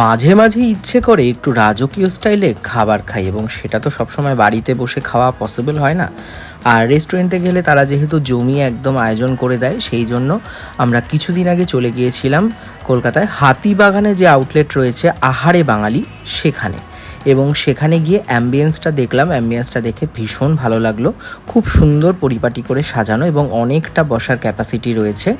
মাঝে মাঝে ইচ্ছে করে একটু রাজকীয় স্টাইলে খাবার খাই এবং সেটা তো সবসময় বাড়িতে বসে খাওয়া পসিবল হয় না। আর রেস্টুরেন্টে গেলে তারা যেহেতু জমিয়ে একদম আয়োজন করে দেয়, সেই জন্য আমরা কিছুদিন আগে চলে গিয়েছিলাম কলকাতায়। হাতিবাগানে যে আউটলেট রয়েছে, আহারে বাঙালি, সেখানে। এবং সেখানে গিয়ে অ্যাম্বিয়েন্সটা দেখলাম। অ্যাম্বিয়েন্সটা দেখে ভীষণ ভালো লাগল। খুব সুন্দর পরিপাটি করে সাজানো এবং অনেকটা বসার ক্যাপাসিটি রয়েছে।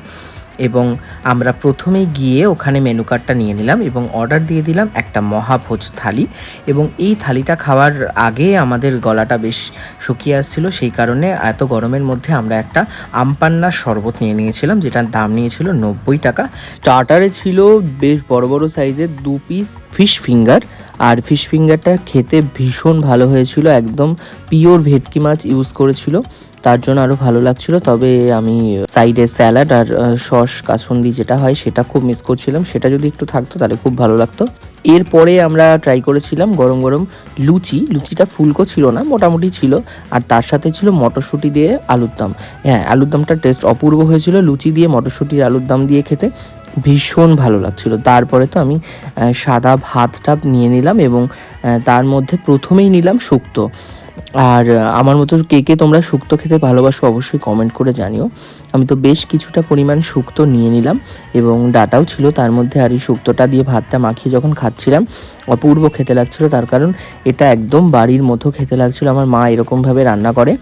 এবং আমরা প্রথমে গিয়ে ওখানে মেনু কার্ডটা নিয়ে নিলাম এবং অর্ডার দিয়ে দিলাম একটা মহাভোজ থালি এবং এই থালিটা খাওয়ার আগে আমাদের গলাটা বেশ শুকিয়ে আসছিল, সেই কারণে এত গরমের মধ্যে আমরা একটা আমপান্নার শরবত নিয়ে নিয়েছিলাম, যেটার দাম নিয়েছিল নব্বই টাকা। স্টার্টারে ছিল বেশ বড় বড় সাইজের দু পিস ফিশ ফিঙ্গার আর ফিশ ফিঙ্গারটা খেতে ভীষণ ভালো হয়েছিল, একদম পিওর ভেটকি মাছ ইউজ করেছিল। তার জন্য আরও ভালো লাগছিল। তবে আমি সাইডে স্যালাড আর সস কাসুন্দি যেটা হয় সেটা খুব মিস করছিলাম। সেটা যদি একটু থাকতো তাহলে খুব ভালো লাগতো। এরপরে আমরা ট্রাই করেছিলাম গরম গরম লুচি। লুচিটা ফুলকো ছিল না, মোটামুটি ছিল। আর তার সাথে ছিল মটরশুঁটি দিয়ে আলুর দম। হ্যাঁ আলুর দমটার টেস্ট অপূর্ব হয়েছিল। লুচি দিয়ে মটরশুঁটির আলুর দম দিয়ে খেতে ভীষণ ভালো লাগছিল। তারপরে তো আমি সাদা ভাতটা নিয়ে নিলাম এবং তার মধ্যে প্রথমেই নিলাম শুক্তো। আর আমার মতো কে কে তোমরা শুক্তো খেতে ভালোবাসো অবশ্যই কমেন্ট করে জানিও। আমি তো বেশ কিছুটা পরিমাণ শুক্তো নিয়ে নিলাম এবং ডাটাও ছিল তার মধ্যে আর এই শুক্তোটা দিয়ে ভাতটা মাখিয়ে যখন খাচ্ছিলাম, অপূর্ব খেতে লাগছিল। তার কারণ এটা একদম বাড়ির মতো খেতে লাগছিল। আমার মা এরকমভাবে রান্না করে,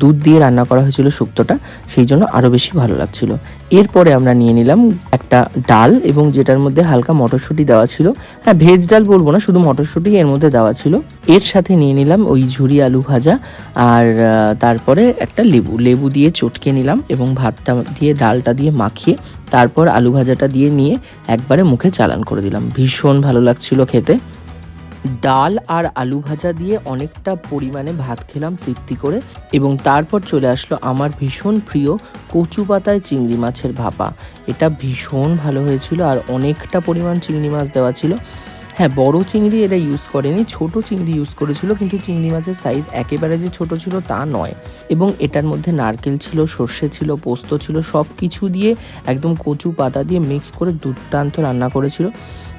দুধ দিয়ে রান্না করা হয়েছিল শুক্তোটা, সেই জন্য আরও বেশি ভালো লাগছিল। এরপরে আমরা নিয়ে নিলাম একটা ডাল এবং যেটার মধ্যে হালকা মটরশুঁটি দেওয়া ছিল। হ্যাঁ ভেজ ডাল বলব না, শুধু মটরশুঁটি এর মধ্যে দেওয়া ছিল। এর সাথে নিয়ে নিলাম ওই ঝুরি আলু ভাজা আর তারপরে একটা লেবু। লেবু দিয়ে চটকে নিলাম এবং ভাতটা দিয়ে, ডালটা দিয়ে মাখিয়ে তারপর আলু ভাজাটা দিয়ে নিয়ে একবারে মুখে চালান করে দিলাম। ভীষণ ভালো লাগছিল খেতে। ডাল আর আলু ভাজা দিয়ে অনেকটা পরিমাণে ভাত খেলাম তৃপ্তি করে এবং তারপর চলে আসলো আমার ভীষণ প্রিয় কচু পাতায় চিংড়ি মাছের ভাপা। এটা ভীষণ ভালো হয়েছিল আর অনেকটা পরিমাণ চিংড়ি মাছ দেওয়া ছিল। হ্যাঁ বড় চিংড়ি এটা ইউজ করেনি, ছোট চিংড়ি ইউজ করেছিল, কিন্তু চিংড়ি মাছের সাইজ একেবারে যে ছোট ছিল তা নয়। এবং এটার মধ্যে নারকেল ছিল, সর্ষে ছিল, পোস্ত ছিল সব কিছু দিয়ে একদম কচু পাতা দিয়ে মিক্স করে দুর্দান্ত রান্না করেছিল।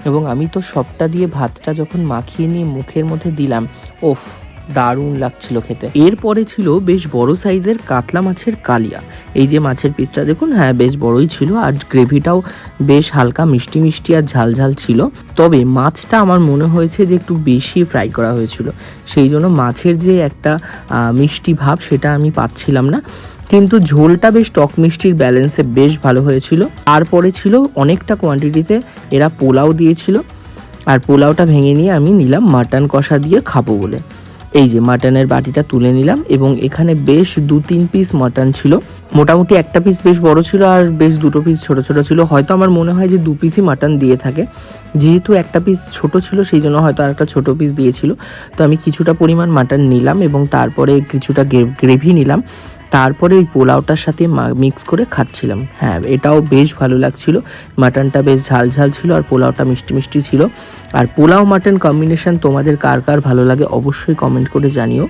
এবং আমি তো সবটা দিয়ে ভাতটা যখন মাখিয়ে নিয়ে মুখের মধ্যে দিলাম, ওফ, দারুণ লাগছিল খেতে। এরপরে ছিল বেশ বড় সাইজের কাতলা মাছের কালিয়া। এই যে মাছের পিসটা দেখুন হ্যাঁ বেশ বড়ই ছিল আর গ্রেভিটাও বেশ হালকা মিষ্টি মিষ্টি আর ঝাল ঝাল ছিল। তবে মাছটা আমার মনে হয়েছে যে একটু বেশি ফ্রাই করা হয়েছিল। সেই জন্য মাছের যে একটা মিষ্টি ভাব সেটা আমি পাচ্ছিলাম না। কিন্তু ঝোলটা বেশ টক মিষ্টির ব্যালেন্সে বেশ ভালো হয়েছিল। তারপরে ছিল অনেকটা কোয়ান্টিটিতে এরা পোলাও দিয়েছিল। আর পোলাওটা ভেঙে নিয়ে আমি নিলাম মাটন কষা দিয়ে খাব বলে। এই যে মাটনের বাটিটা তুলে নিলাম এবং এখানে বেশ দু তিন পিস মাটন ছিল। মোটামুটি একটা পিস বেশ বড় ছিল আর বেশ দুটো পিস ছোট ছোট ছিল। হয়তো আমার মনে হয় যে দু পিসই মাটন দিয়ে থাকে। যেহেতু একটা পিস ছোট ছিল, সেই জন্য হয়তো আর একটা ছোটো পিস দিয়েছিল। তো আমি কিছুটা পরিমাণ মাটন নিলাম এবং তারপরে কিছুটা গ্রেভি নিলাম। তারপরে ওই পোলাওটার সাথে মিক্স করে খাচ্ছিলাম। হ্যাঁ এটাও বেশ ভালো লাগছিল। মাটনটা বেশ ঝাল ঝাল ছিল আর পোলাওটা মিষ্টি মিষ্টি ছিল। আর পোলাও মাটন কম্বিনেশন তোমাদের কার কার ভালো লাগে অবশ্যই কমেন্ট করে জানিও।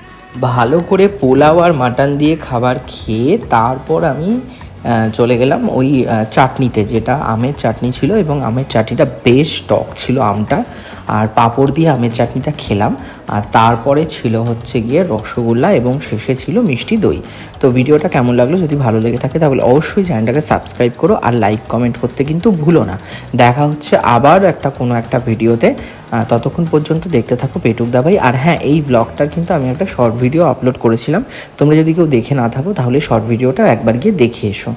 ভালো করে পোলাও আর মাটন দিয়ে খাবার খেয়ে তারপর আমি চলে গেলাম ওই চাটনিতে, যেটা আমের চাটনি ছিল এবং আমের চাটনিটা বেশ টক ছিল আমটা। আর পাঁপড় দিয়ে আমের চাটনিটা খেলাম। আর তারপরে ছিল হচ্ছে গিয়ে রসগোল্লা এবং শেষে ছিল মিষ্টি দই। তো ভিডিওটা কেমন লাগল যদি ভালো লেগে থাকে তাহলে অবশ্যই চ্যানেলটাকে সাবস্ক্রাইব করো আর লাইক, কমেন্ট করতে কিন্তু ভুলো না। দেখা হচ্ছে আবার একটা কোনো একটা ভিডিওতে। ততক্ষণ পর্যন্ত দেখতে থাকো পেটুক দাবাই। আর হ্যাঁ এই ব্লগটার কিন্তু আমি একটা শর্ট ভিডিও আপলোড করেছিলাম। তোমরা যদি কেউ দেখে না থাকো তাহলে শর্ট ভিডিওটা একবার গিয়ে দেখে এসো।